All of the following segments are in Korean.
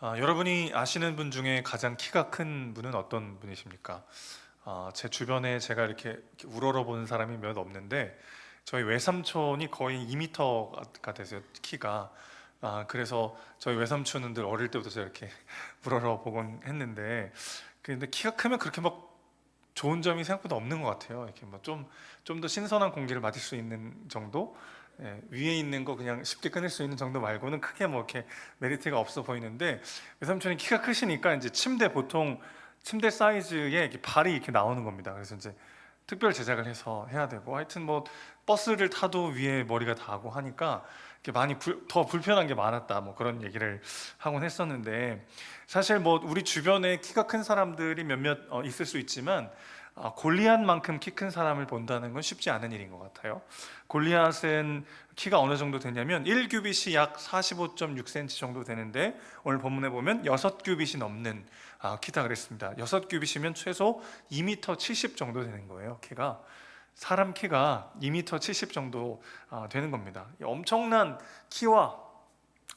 아, 여러분이 아시는 분 중에 가장 키가 큰 분은 어떤 분이십니까? 아, 제 주변에 제가 이렇게, 이렇게 우러러 보는 사람이 몇 없는데 저희 외삼촌이 거의 2m가 되세요 키가. 아, 그래서 저희 외삼촌은 어릴 때부터 제가 이렇게 우러러 보곤 했는데 근데 키가 크면 그렇게 막 좋은 점이 생각보다 없는 것 같아요. 이렇게 뭐 좀 좀 더 신선한 공기를 맡을 수 있는 정도. 예, 위에 있는 거 그냥 쉽게 끊을 수 있는 정도 말고는 크게 뭐 이렇게 메리트가 없어 보이는데 외삼촌이 키가 크시니까 이제 침대 보통 침대 사이즈에 이렇게 발이 이렇게 나오는 겁니다. 그래서 이제 특별 제작을 해서 해야 되고 하여튼 뭐 버스를 타도 위에 머리가 닿고 하니까 이렇게 많이 불, 더 불편한 게 많았다 뭐 그런 얘기를 하곤 했었는데 사실 뭐 우리 주변에 키가 큰 사람들이 몇몇 어, 있을 수 있지만 아, 골리앗만큼 키 큰 사람을 본다는 건 쉽지 않은 일인 것 같아요. 골리앗은 키가 어느 정도 되냐면 1규빗이 약 45.6cm 정도 되는데 오늘 본문에 보면 6규빗이 넘는 아, 키다 그랬습니다. 6규빗이면 최소 2m 70 정도 되는 거예요. 키가 사람 키가 2m 70 정도 아, 되는 겁니다. 엄청난 키와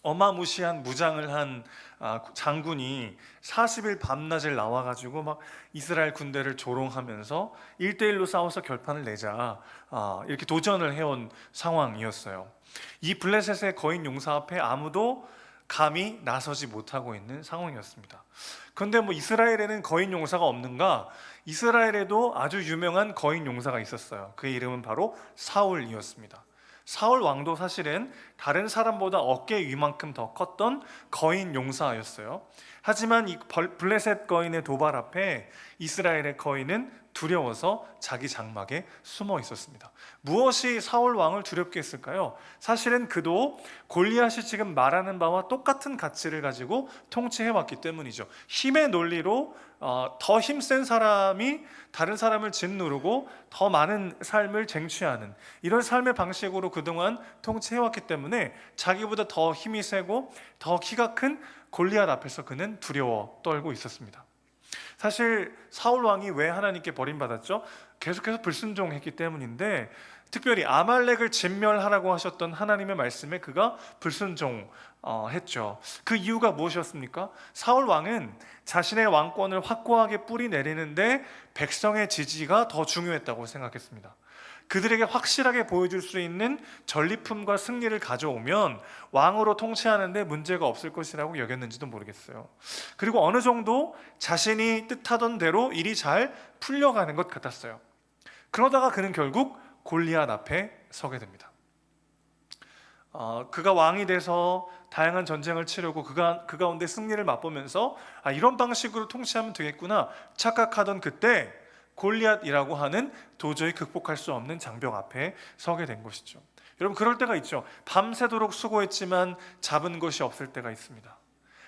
어마무시한 무장을 한 아, 장군이 40일 밤낮을 나와가지고 막 이스라엘 군대를 조롱하면서 1대1로 싸워서 결판을 내자 아, 이렇게 도전을 해온 상황이었어요. 이 블레셋의 거인 용사 앞에 아무도 감히 나서지 못하고 있는 상황이었습니다. 그런데 뭐 이스라엘에는 거인 용사가 없는가? 이스라엘에도 아주 유명한 거인 용사가 있었어요. 그의 이름은 바로 사울이었습니다. 사울 왕도 사실은 다른 사람보다 어깨 위만큼 더 컸던 거인 용사였어요. 하지만 이 블레셋 거인의 도발 앞에 이스라엘의 거인은 두려워서 자기 장막에 숨어 있었습니다. 무엇이 사울 왕을 두렵게 했을까요? 사실은 그도 골리앗이 지금 말하는 바와 똑같은 가치를 가지고 통치해 왔기 때문이죠. 힘의 논리로 어, 더 힘센 사람이 다른 사람을 짓누르고 더 많은 삶을 쟁취하는 이런 삶의 방식으로 그동안 통치해 왔기 때문에 자기보다 더 힘이 세고 더 키가 큰 골리앗 앞에서 그는 두려워 떨고 있었습니다. 사실 사울 왕이 왜 하나님께 버림받았죠? 계속해서 불순종했기 때문인데 특별히 아말렉을 진멸하라고 하셨던 하나님의 말씀에 그가 불순종했죠. 그 이유가 무엇이었습니까? 사울 왕은 자신의 왕권을 확고하게 뿌리 내리는데 백성의 지지가 더 중요했다고 생각했습니다. 그들에게 확실하게 보여줄 수 있는 전리품과 승리를 가져오면 왕으로 통치하는데 문제가 없을 것이라고 여겼는지도 모르겠어요. 그리고 어느 정도 자신이 뜻하던 대로 일이 잘 풀려가는 것 같았어요. 그러다가 그는 결국 골리앗 앞에 서게 됩니다. 어, 그가 왕이 돼서 다양한 전쟁을 치르고 그가 그 가운데 승리를 맛보면서 아, 이런 방식으로 통치하면 되겠구나 착각하던 그때 골리앗이라고 하는 도저히 극복할 수 없는 장벽 앞에 서게 된 것이죠. 여러분 그럴 때가 있죠. 밤새도록 수고했지만 잡은 것이 없을 때가 있습니다.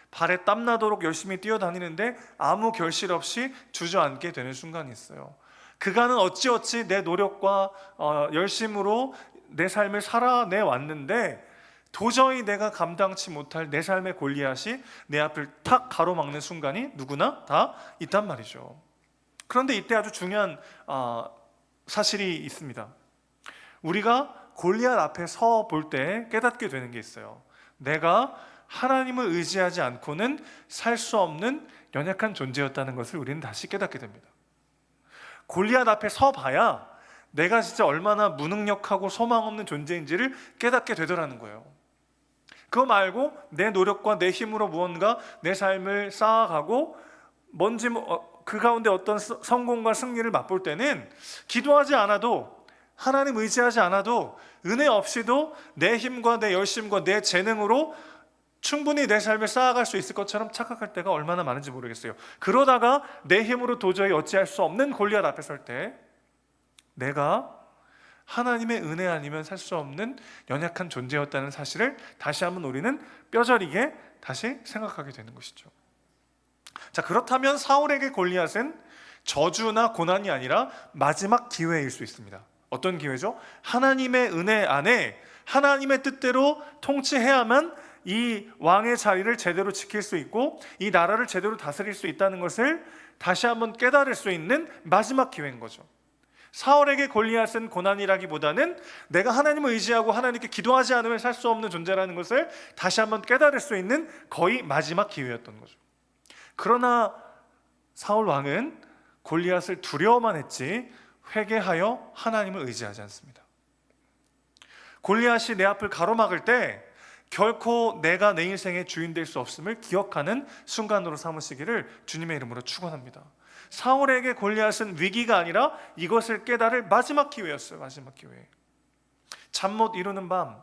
발에 땀 나도록 열심히 뛰어다니는데 아무 결실 없이 주저앉게 되는 순간이 있어요. 그간은 어찌어찌 내 노력과 어, 열심으로 내 삶을 살아내 왔는데 도저히 내가 감당치 못할 내 삶의 골리앗이 내 앞을 탁 가로막는 순간이 누구나 다 있단 말이죠. 그런데 이때 아주 중요한 어, 사실이 있습니다. 우리가 골리앗 앞에 서 볼 때 깨닫게 되는 게 있어요. 내가 하나님을 의지하지 않고는 살 수 없는 연약한 존재였다는 것을 우리는 다시 깨닫게 됩니다. 골리앗 앞에 서 봐야 내가 진짜 얼마나 무능력하고 소망 없는 존재인지를 깨닫게 되더라는 거예요. 그거 말고 내 노력과 내 힘으로 무언가 내 삶을 쌓아가고 뭔지 뭐, 어, 그 가운데 어떤 성공과 승리를 맛볼 때는 기도하지 않아도 하나님 의지하지 않아도 은혜 없이도 내 힘과 내 열심과 내 재능으로 충분히 내 삶을 쌓아갈 수 있을 것처럼 착각할 때가 얼마나 많은지 모르겠어요. 그러다가 내 힘으로 도저히 어찌할 수 없는 골리앗 앞에 설 때 내가 하나님의 은혜 아니면 살 수 없는 연약한 존재였다는 사실을 다시 한번 우리는 뼈저리게 다시 생각하게 되는 것이죠. 자, 그렇다면 사울에게 골리앗은 저주나 고난이 아니라 마지막 기회일 수 있습니다. 어떤 기회죠? 하나님의 은혜 안에 하나님의 뜻대로 통치해야만 이 왕의 자리를 제대로 지킬 수 있고 이 나라를 제대로 다스릴 수 있다는 것을 다시 한번 깨달을 수 있는 마지막 기회인 거죠. 사울에게 골리앗은 고난이라기보다는 내가 하나님을 의지하고 하나님께 기도하지 않으면 살 수 없는 존재라는 것을 다시 한번 깨달을 수 있는 거의 마지막 기회였던 거죠. 그러나 사울 왕은 골리앗을 두려워만 했지 회개하여 하나님을 의지하지 않습니다. 골리앗이 내 앞을 가로막을 때 결코 내가 내 인생의 주인 될 수 없음을 기억하는 순간으로 삼으시기를 주님의 이름으로 축원합니다. 사울에게 골리앗은 위기가 아니라 이것을 깨달을 마지막 기회였어요. 마지막 기회. 잠 못 이루는 밤,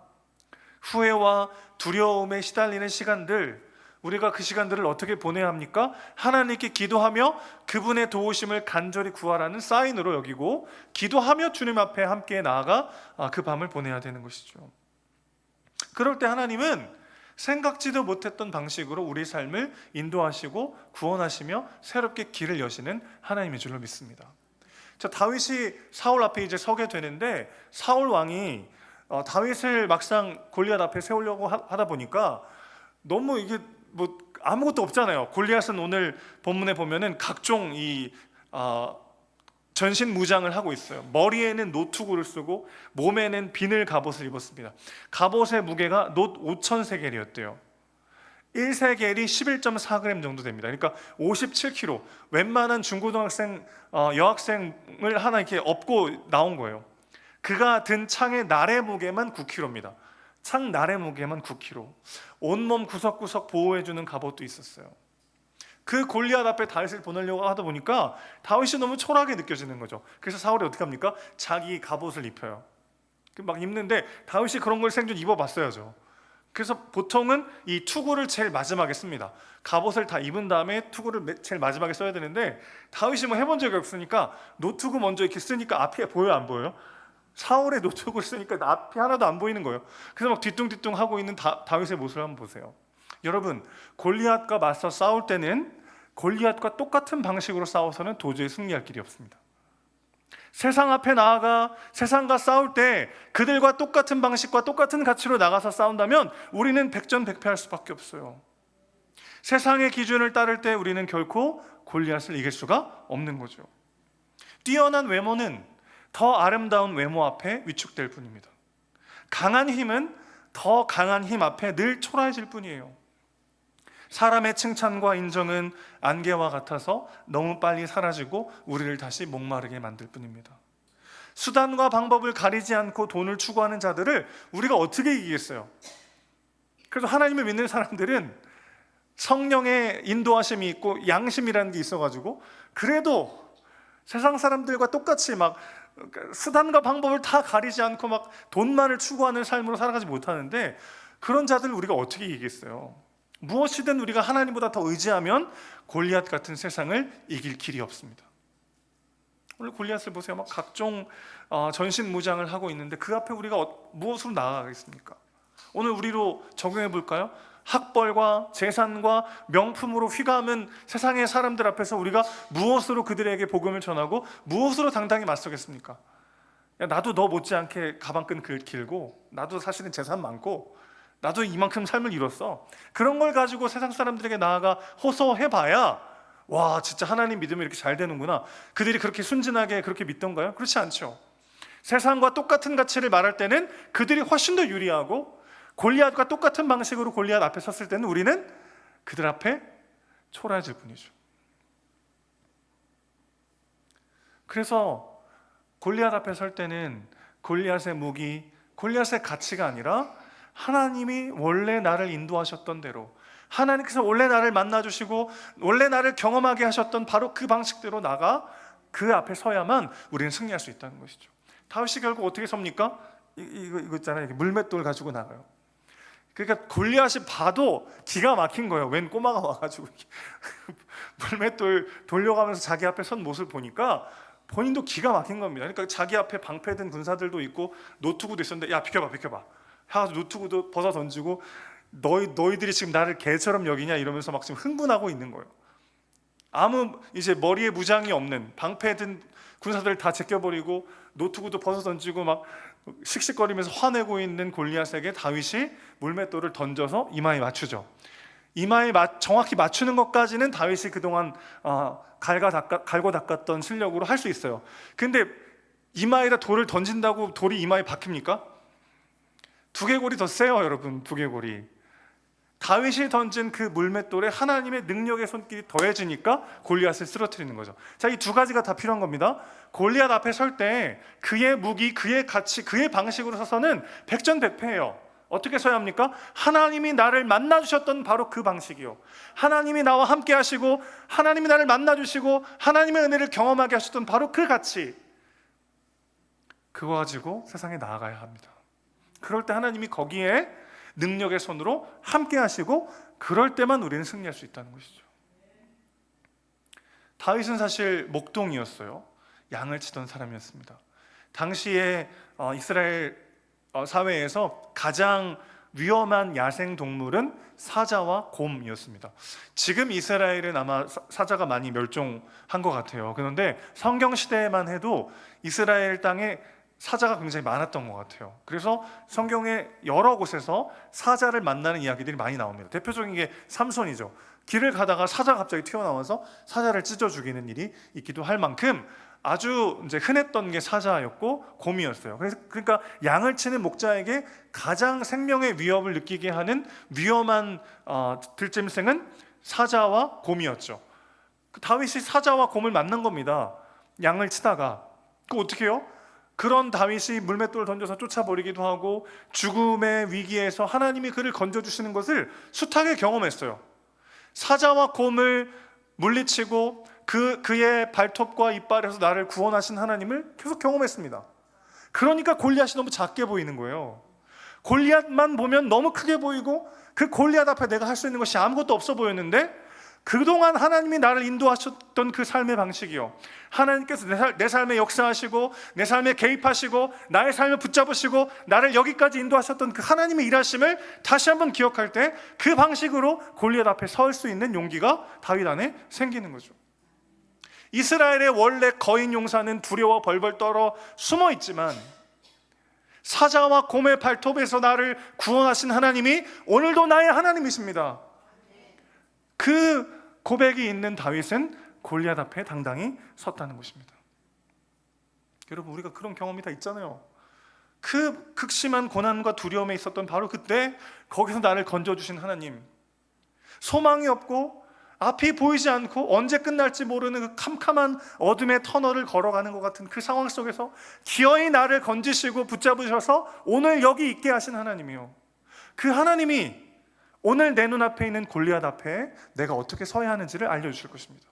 후회와 두려움에 시달리는 시간들, 우리가 그 시간들을 어떻게 보내야 합니까? 하나님께 기도하며 그분의 도우심을 간절히 구하라는 사인으로 여기고 기도하며 주님 앞에 함께 나아가 아, 그 밤을 보내야 되는 것이죠. 그럴 때 하나님은 생각지도 못했던 방식으로 우리 삶을 인도하시고 구원하시며 새롭게 길을 여시는 하나님의 줄로 믿습니다. 자 다윗이 사울 앞에 이제 서게 되는데 사울 왕이 어, 다윗을 막상 골리앗 앞에 세우려고 하, 하다 보니까 너무 이게 뭐 아무것도 없잖아요. 골리앗은 오늘 본문에 보면은 각종 이 어, 전신 무장을 하고 있어요. 머리에는 노투구를 쓰고 몸에는 비늘 갑옷을 입었습니다. 갑옷의 무게가 놋 5천 세겔이었대요. 1세겔이 11.4g 정도 됩니다. 그러니까 57kg. 웬만한 중고등학생 어, 여학생을 하나 이렇게 업고 나온 거예요. 그가 든 창의 날의 무게만 9kg입니다. 창 날의 무게만 9kg. 온몸 구석구석 보호해주는 갑옷도 있었어요. 그 골리앗 앞에 다윗을 보내려고 하다 보니까 다윗이 너무 초라하게 느껴지는 거죠. 그래서 사울이 어떻게 합니까? 자기 갑옷을 입혀요. 그막 입는데 다윗이 그런 걸 생전 입어봤어야죠. 그래서 보통은 이 투구를 제일 마지막에 씁니다. 갑옷을 다 입은 다음에 투구를 제일 마지막에 써야 되는데 다윗이 뭐 해본 적이 없으니까 노투구 먼저 이렇게 쓰니까 앞이 보여요 안 보여요? 사울의 노트북을 쓰니까 앞이 하나도 안 보이는 거예요. 그래서 막 뒤뚱뒤뚱 하고 있는 다, 다윗의 모습을 한번 보세요. 여러분 골리앗과 맞서 싸울 때는 골리앗과 똑같은 방식으로 싸워서는 도저히 승리할 길이 없습니다. 세상 앞에 나아가 세상과 싸울 때 그들과 똑같은 방식과 똑같은 가치로 나가서 싸운다면 우리는 백전백패할 수밖에 없어요. 세상의 기준을 따를 때 우리는 결코 골리앗을 이길 수가 없는 거죠. 뛰어난 외모는 더 아름다운 외모 앞에 위축될 뿐입니다. 강한 힘은 더 강한 힘 앞에 늘 초라해질 뿐이에요. 사람의 칭찬과 인정은 안개와 같아서 너무 빨리 사라지고 우리를 다시 목마르게 만들 뿐입니다. 수단과 방법을 가리지 않고 돈을 추구하는 자들을 우리가 어떻게 이기겠어요? 그래서 하나님을 믿는 사람들은 성령의 인도하심이 있고 양심이라는 게 있어가지고 그래도 세상 사람들과 똑같이 막 수단과 방법을 다 가리지 않고 막 돈만을 추구하는 삶으로 살아가지 못하는데 그런 자들을 우리가 어떻게 이기겠어요? 무엇이든 우리가 하나님보다 더 의지하면 골리앗 같은 세상을 이길 길이 없습니다. 오늘 골리앗을 보세요. 막 각종 어, 전신 무장을 하고 있는데 그 앞에 우리가 어, 무엇으로 나아가겠습니까? 오늘 우리로 적용해 볼까요? 학벌과 재산과 명품으로 휘감은 세상의 사람들 앞에서 우리가 무엇으로 그들에게 복음을 전하고 무엇으로 당당히 맞서겠습니까? 야, 나도 너 못지않게 가방끈 길고 나도 사실은 재산 많고 나도 이만큼 삶을 이뤘어. 그런 걸 가지고 세상 사람들에게 나아가 호소해봐야 와 진짜 하나님 믿으면 이렇게 잘 되는구나. 그들이 그렇게 순진하게 그렇게 믿던가요? 그렇지 않죠. 세상과 똑같은 가치를 말할 때는 그들이 훨씬 더 유리하고 골리앗과 똑같은 방식으로 골리앗 앞에 섰을 때는 우리는 그들 앞에 초라해질 뿐이죠. 그래서 골리앗 앞에 설 때는 골리앗의 무기, 골리앗의 가치가 아니라 하나님이 원래 나를 인도하셨던 대로 하나님께서 원래 나를 만나 주시고 원래 나를 경험하게 하셨던 바로 그 방식대로 나가 그 앞에 서야만 우리는 승리할 수 있다는 것이죠. 다윗이 결국 어떻게 섭니까? 이 거 이거 있잖아요. 물맷돌 가지고 나가요. 그러니까 골리앗이 봐도 기가 막힌 거예요. 웬 꼬마가 와가지고 물맷돌 돌려가면서 자기 앞에 선 모습을 보니까 본인도 기가 막힌 겁니다. 그러니까 자기 앞에 방패든 군사들도 있고 노트구도 있었는데 야 비켜봐 비켜봐. 하서 노트구도 벗어 던지고 너희 너희들이 지금 나를 개처럼 여기냐 이러면서 막 지금 흥분하고 있는 거예요. 아무 이제 머리에 무장이 없는 방패든 군사들 다 제껴버리고 노트구도 벗어 던지고 막 씩씩거리면서 화내고 있는 골리앗에게 다윗이 물맷돌을 던져서 이마에 맞추죠. 이마에 정확히 맞추는 것까지는 다윗이 그동안 어, 갈가 닦아, 갈고 닦았던 실력으로 할 수 있어요. 근데 이마에다 돌을 던진다고 돌이 이마에 박힙니까? 두개골이 더 세요, 여러분. 두개골이. 다윗이 던진 그 물맷돌에 하나님의 능력의 손길이 더해지니까 골리앗을 쓰러뜨리는 거죠. 자, 이 두 가지가 다 필요한 겁니다. 골리앗 앞에 설 때 그의 무기, 그의 가치, 그의 방식으로 서서는 백전백패예요. 어떻게 서야 합니까? 하나님이 나를 만나 주셨던 바로 그 방식이요. 하나님이 나와 함께 하시고 하나님이 나를 만나 주시고 하나님의 은혜를 경험하게 하셨던 바로 그 가치. 그거 가지고 세상에 나아가야 합니다. 그럴 때 하나님이 거기에 능력의 손으로 함께 하시고 그럴 때만 우리는 승리할 수 있다는 것이죠. 다윗은 사실 목동이었어요. 양을 치던 사람이었습니다. 당시에 어, 이스라엘 어, 사회에서 가장 위험한 야생 동물은 사자와 곰이었습니다. 지금 이스라엘은 아마 사- 사자가 많이 멸종한 것 같아요. 그런데 성경 시대에만 해도 이스라엘 땅에 사자가 굉장히 많았던 것 같아요. 그래서 성경의 여러 곳에서 사자를 만나는 이야기들이 많이 나옵니다. 대표적인 게 삼손이죠. 길을 가다가 사자가 갑자기 튀어나와서 사자를 찢어 죽이는 일이 있기도 할 만큼 아주 이제 흔했던 게 사자였고 곰이었어요. 그래서 그러니까 양을 치는 목자에게 가장 생명의 위협을 느끼게 하는 위험한 어, 들짐승은 사자와 곰이었죠. 그 다윗이 사자와 곰을 만난 겁니다. 양을 치다가 그 어떻게 해요? 그런 다윗이 물맷돌을 던져서 쫓아버리기도 하고 죽음의 위기에서 하나님이 그를 건져주시는 것을 숱하게 경험했어요. 사자와 곰을 물리치고 그 그의 발톱과 이빨에서 나를 구원하신 하나님을 계속 경험했습니다. 그러니까 골리앗이 너무 작게 보이는 거예요. 골리앗만 보면 너무 크게 보이고 그 골리앗 앞에 내가 할 수 있는 것이 아무것도 없어 보였는데 그동안 하나님이 나를 인도하셨던 그 삶의 방식이요. 하나님께서 내, 살, 내 삶에 역사하시고 내 삶에 개입하시고 나의 삶을 붙잡으시고 나를 여기까지 인도하셨던 그 하나님의 일하심을 다시 한번 기억할 때 그 방식으로 골리앗 앞에 설 수 있는 용기가 다윗 안에 생기는 거죠. 이스라엘의 원래 거인 용사는 두려워 벌벌 떨어 숨어 있지만 사자와 곰의 발톱에서 나를 구원하신 하나님이 오늘도 나의 하나님이십니다. 그 고백이 있는 다윗은 골리앗 앞에 당당히 섰다는 것입니다. 여러분 우리가 그런 경험이 다 있잖아요. 그 극심한 고난과 두려움에 있었던 바로 그때 거기서 나를 건져 주신 하나님. 소망이 없고 앞이 보이지 않고 언제 끝날지 모르는 그 캄캄한 어둠의 터널을 걸어가는 것 같은 그 상황 속에서 기어이 나를 건지시고 붙잡으셔서 오늘 여기 있게 하신 하나님이요. 그 하나님이 오늘 내 눈앞에 있는 골리앗 앞에 내가 어떻게 서야 하는지를 알려주실 것입니다.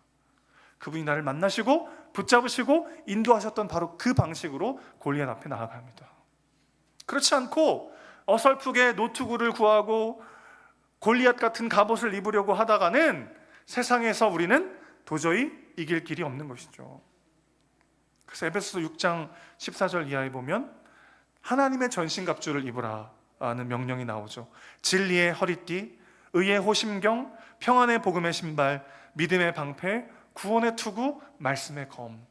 그분이 나를 만나시고 붙잡으시고 인도하셨던 바로 그 방식으로 골리앗 앞에 나아갑니다. 그렇지 않고 어설프게 노트구를 구하고 골리앗 같은 갑옷을 입으려고 하다가는 세상에서 우리는 도저히 이길 길이 없는 것이죠. 그래서 에베소서 6장 14절 이하에 보면 하나님의 전신갑주를 입으라 는 명령이 나오죠. 진리의 허리띠, 의의 호심경, 평안의 복음의 신발, 믿음의 방패, 구원의 투구, 말씀의 검.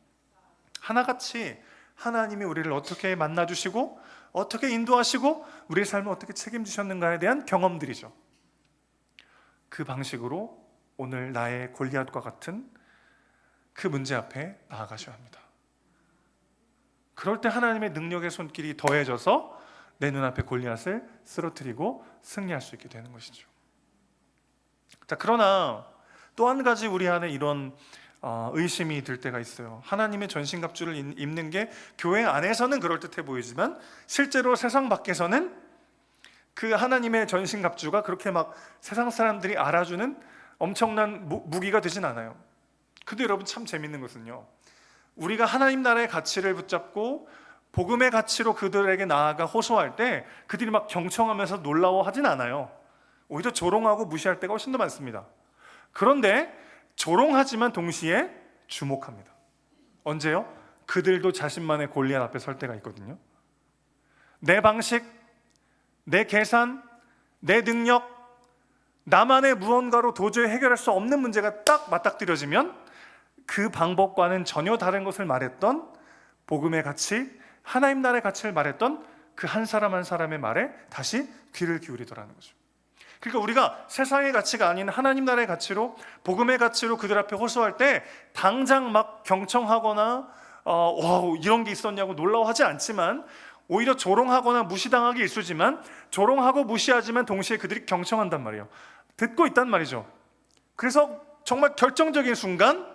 하나같이 하나님이 우리를 어떻게 만나 주시고 어떻게 인도하시고 우리의 삶을 어떻게 책임지셨는가에 대한 경험들이죠. 그 방식으로 오늘 나의 골리앗과 같은 그 문제 앞에 나아가셔야 합니다. 그럴 때 하나님의 능력의 손길이 더해져서 내 눈앞에 골리앗을 쓰러뜨리고 승리할 수 있게 되는 것이죠. 자, 그러나 또 한 가지 우리 안에 이런 어, 의심이 들 때가 있어요. 하나님의 전신갑주를 입- 입는 게 교회 안에서는 그럴 듯해 보이지만 실제로 세상 밖에서는 그 하나님의 전신갑주가 그렇게 막 세상 사람들이 알아주는 엄청난 무, 무기가 되진 않아요. 근데 여러분 참 재밌는 것은요. 우리가 하나님 나라의 가치를 붙잡고 복음의 가치로 그들에게 나아가 호소할 때 그들이 막 경청하면서 놀라워하진 않아요. 오히려 조롱하고 무시할 때가 훨씬 더 많습니다. 그런데 조롱하지만 동시에 주목합니다. 언제요? 그들도 자신만의 골리앗 앞에 설 때가 있거든요. 내 방식, 내 계산, 내 능력, 나만의 무언가로 도저히 해결할 수 없는 문제가 딱 맞닥뜨려지면 그 방법과는 전혀 다른 것을 말했던 복음의 가치, 하나님 나라의 가치를 말했던 그 한 사람 한 사람의 말에 다시 귀를 기울이더라는 거죠. 그러니까 우리가 세상의 가치가 아닌 하나님 나라의 가치로 복음의 가치로 그들 앞에 호소할 때 당장 막 경청하거나 어, 와 이런 게 있었냐고 놀라워하지 않지만 오히려 조롱하거나 무시당하기 일쑤지만 조롱하고 무시하지만 동시에 그들이 경청한단 말이에요. 듣고 있단 말이죠. 그래서 정말 결정적인 순간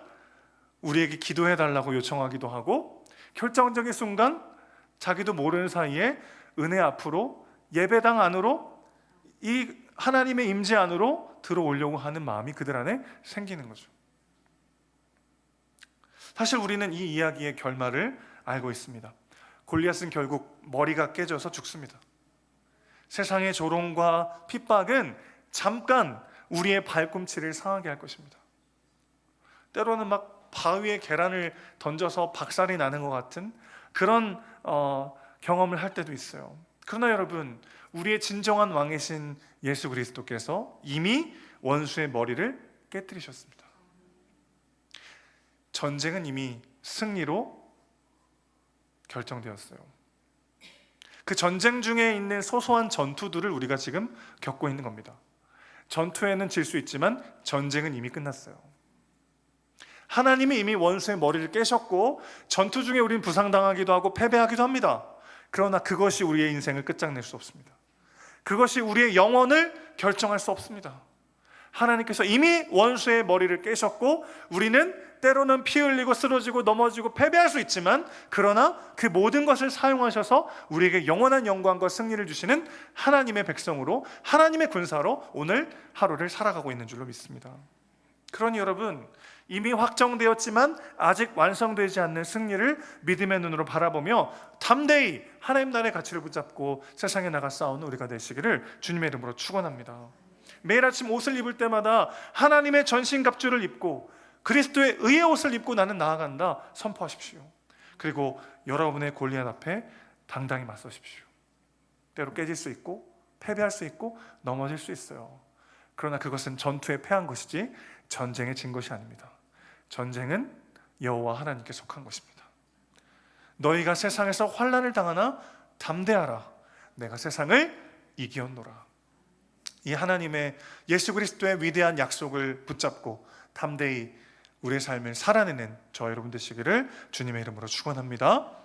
우리에게 기도해 달라고 요청하기도 하고 결정적인 순간 자기도 모르는 사이에 은혜 앞으로 예배당 안으로 이 하나님의 임재 안으로 들어오려고 하는 마음이 그들 안에 생기는 거죠. 사실 우리는 이 이야기의 결말을 알고 있습니다. 골리앗은 결국 머리가 깨져서 죽습니다. 세상의 조롱과 핍박은 잠깐 우리의 발꿈치를 상하게 할 것입니다. 때로는 막 바위에 계란을 던져서 박살이 나는 것 같은 그런 어, 경험을 할 때도 있어요. 그러나 여러분, 우리의 진정한 왕이신 예수 그리스도께서 이미 원수의 머리를 깨뜨리셨습니다. 전쟁은 이미 승리로 결정되었어요. 그 전쟁 중에 있는 소소한 전투들을 우리가 지금 겪고 있는 겁니다. 전투에는 질 수 있지만 전쟁은 이미 끝났어요. 하나님이 이미 원수의 머리를 깨셨고 전투 중에 우리는 부상당하기도 하고 패배하기도 합니다. 그러나 그것이 우리의 인생을 끝장낼 수 없습니다. 그것이 우리의 영혼을 결정할 수 없습니다. 하나님께서 이미 원수의 머리를 깨셨고 우리는 때로는 피 흘리고 쓰러지고 넘어지고 패배할 수 있지만 그러나 그 모든 것을 사용하셔서 우리에게 영원한 영광과 승리를 주시는 하나님의 백성으로 하나님의 군사로 오늘 하루를 살아가고 있는 줄로 믿습니다. 그러니 여러분 이미 확정되었지만 아직 완성되지 않는 승리를 믿음의 눈으로 바라보며 담대히 하나님 나라의 가치를 붙잡고 세상에 나가 싸우는 우리가 되시기를 주님의 이름으로 축원합니다. 매일 아침 옷을 입을 때마다 하나님의 전신 갑주를 입고 그리스도의 의의 옷을 입고 나는 나아간다 선포하십시오. 그리고 여러분의 골리앗 앞에 당당히 맞서십시오. 때로 깨질 수 있고 패배할 수 있고 넘어질 수 있어요. 그러나 그것은 전투에 패한 것이지 전쟁에 진 것이 아닙니다. 전쟁은 여호와 하나님께 속한 것입니다. 너희가 세상에서 환란을 당하나 담대하라. 내가 세상을 이기었노라. 이 하나님의 예수 그리스도의 위대한 약속을 붙잡고 담대히 우리의 삶을 살아내는 저 여러분 되시기를 주님의 이름으로 축원합니다.